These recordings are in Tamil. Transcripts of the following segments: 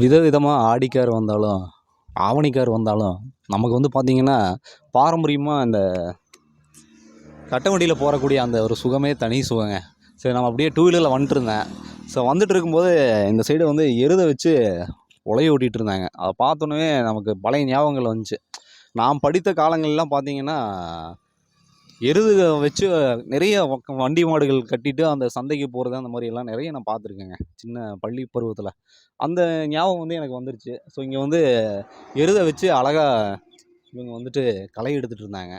விதவிதமாக ஆடிக்கார் வந்தாலும் ஆவணிக்கார் வந்தாலும் நமக்கு வந்து பார்த்திங்கன்னா பாரம்பரியமாக இந்த கட்ட வண்டியில் போகக்கூடிய அந்த ஒரு சுகமே தனி சுகங்க. சரி நம்ம அப்படியே டூ வீலரில் வந்துட்டுருந்தேன். ஸோ வந்துட்டு இருக்கும்போது இந்த சைடு வந்து எருதை வச்சு உலைய ஓட்டிகிட்டு இருந்தாங்க அதை பார்த்தோன்னே நமக்கு பழைய ஞாபகங்கள் வந்துச்சு. நான் படித்த காலங்கள்லாம் பார்த்தீங்கன்னா எருது வச்சு நிறைய வண்டி மாடுகள் கட்டிட்டு அந்த சந்தைக்கு போகிறது அந்த மாதிரி எல்லாம் நிறைய நான் பார்த்துருக்கேங்க. சின்ன பள்ளி பருவத்தில். அந்த ஞாபகம் வந்து எனக்கு வந்துருச்சு. ஸோ இங்கே வந்து எருதை வச்சு அழகாக இவங்க வந்துட்டு களை எடுத்துகிட்டு இருந்தாங்க.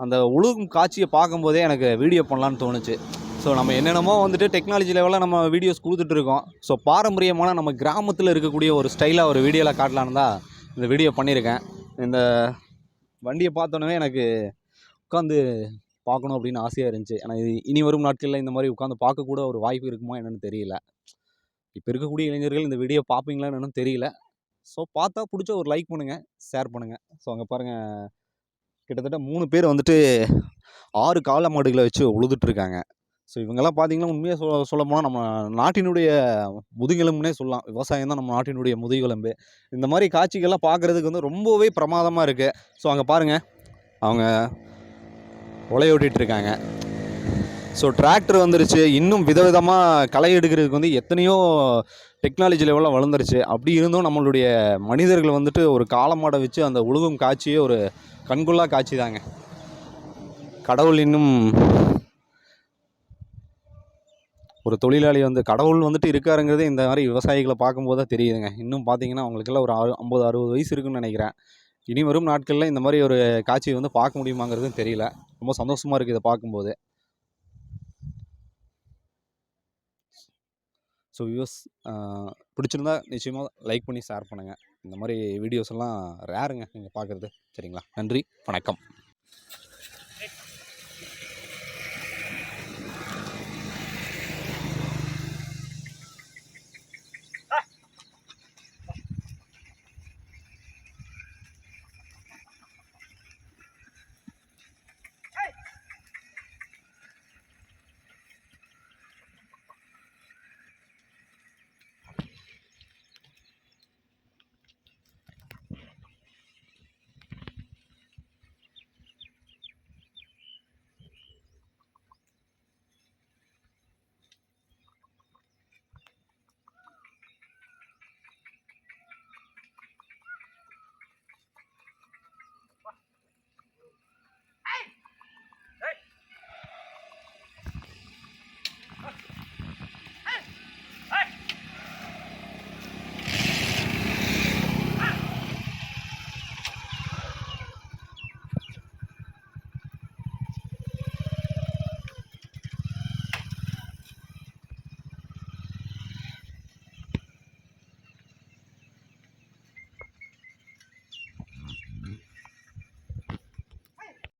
அந்த உழுகும் காட்சியை பார்க்கும்போதே எனக்கு வீடியோ பண்ணலான்னு தோணுச்சு. ஸோ நம்ம என்னென்னமோ வந்துட்டு டெக்னாலஜி லெவலில் நம்ம வீடியோஸ் கொடுத்துட்ருக்கோம் ஸோ பாரம்பரியமான நம்ம கிராமத்தில் இருக்கக்கூடிய ஒரு ஸ்டைலாக ஒரு வீடியோவில் காட்டலான்னு தான் இந்த வீடியோ பண்ணியிருக்கேன். இந்த வண்டியை பார்த்தோன்னே எனக்கு உட்காந்து பார்க்கணும் அப்படின்னு ஆசையாக இருந்துச்சு. ஆனால் இது இனி வரும் நாட்களில் இந்த மாதிரி உட்காந்து பார்க்கக்கூட ஒரு வாய்ப்பு இருக்குமா என்னென்னு தெரியல. இப்போ இருக்கக்கூடிய இளைஞர்கள் இந்த வீடியோ பார்ப்பீங்களான்னு என்னன்னு தெரியல. ஸோ பார்த்தா பிடிச்ச ஒரு லைக் பண்ணுங்கள் ஷேர் பண்ணுங்கள் ஸோ அங்கே பாருங்கள் கிட்டத்தட்ட மூணு பேர் வந்துட்டு ஆறு காளை மாடுகளை வச்சு உழுதுட்ருக்காங்க ஸோ இவங்கெல்லாம் பார்த்தீங்கன்னா உண்மையாக சொல்ல சொல்ல போனால் நம்ம நாட்டினுடைய முதுகெலும்புனே சொல்லலாம். விவசாயம் தான் நம்ம நாட்டினுடைய முதுகெலும்பு. இந்த மாதிரி காட்சிகள்லாம் பார்க்குறதுக்கு வந்து ரொம்பவே பிரமாதமாக இருக்குது ஸோ அங்கே பாருங்கள் அவங்க உலையோட்டிகிட்டு இருக்காங்க ஸோ டிராக்டர் வந்துருச்சு. இன்னும் விதவிதமாக களை எடுக்கிறதுக்கு வந்து எத்தனையோ டெக்னாலஜி லெவலில் வளர்ந்துருச்சு. அப்படி இருந்தும் நம்மளுடைய மனிதர்கள் வந்துட்டு ஒரு காலமாடை வச்சு அந்த உழுகும் காட்சியே ஒரு கண்குள்ளாக காட்சி தாங்க. கடவுள் இன்னும் ஒரு தொழிலாளி வந்து கடவுள் வந்துட்டு இருக்காருங்கிறது இந்த மாதிரி விவசாயிகளை பார்க்கும்போது தான் தெரியுதுங்க. இன்னும் பார்த்தீங்கன்னா அவங்களுக்கெல்லாம் ஒரு அறு ஐம்பது அறுபது வயசு இருக்குன்னு நினைக்கிறேன். இனி வரும் நாட்களில் இந்த மாதிரி ஒரு காட்சியை வந்து பார்க்க முடியுமாங்கிறதும் தெரியல. ரொம்ப சந்தோஷமாக இருக்குது இதை பார்க்கும்போது ஸோ வியூஸ் பிடிச்சிருந்தா நிச்சயமாக லைக் பண்ணி ஷேர் பண்ணுங்கள் இந்த மாதிரி வீடியோஸ் எல்லாம் ரேருங்க நீங்கள் பார்க்குறது சரிங்களா? நன்றி வணக்கம்.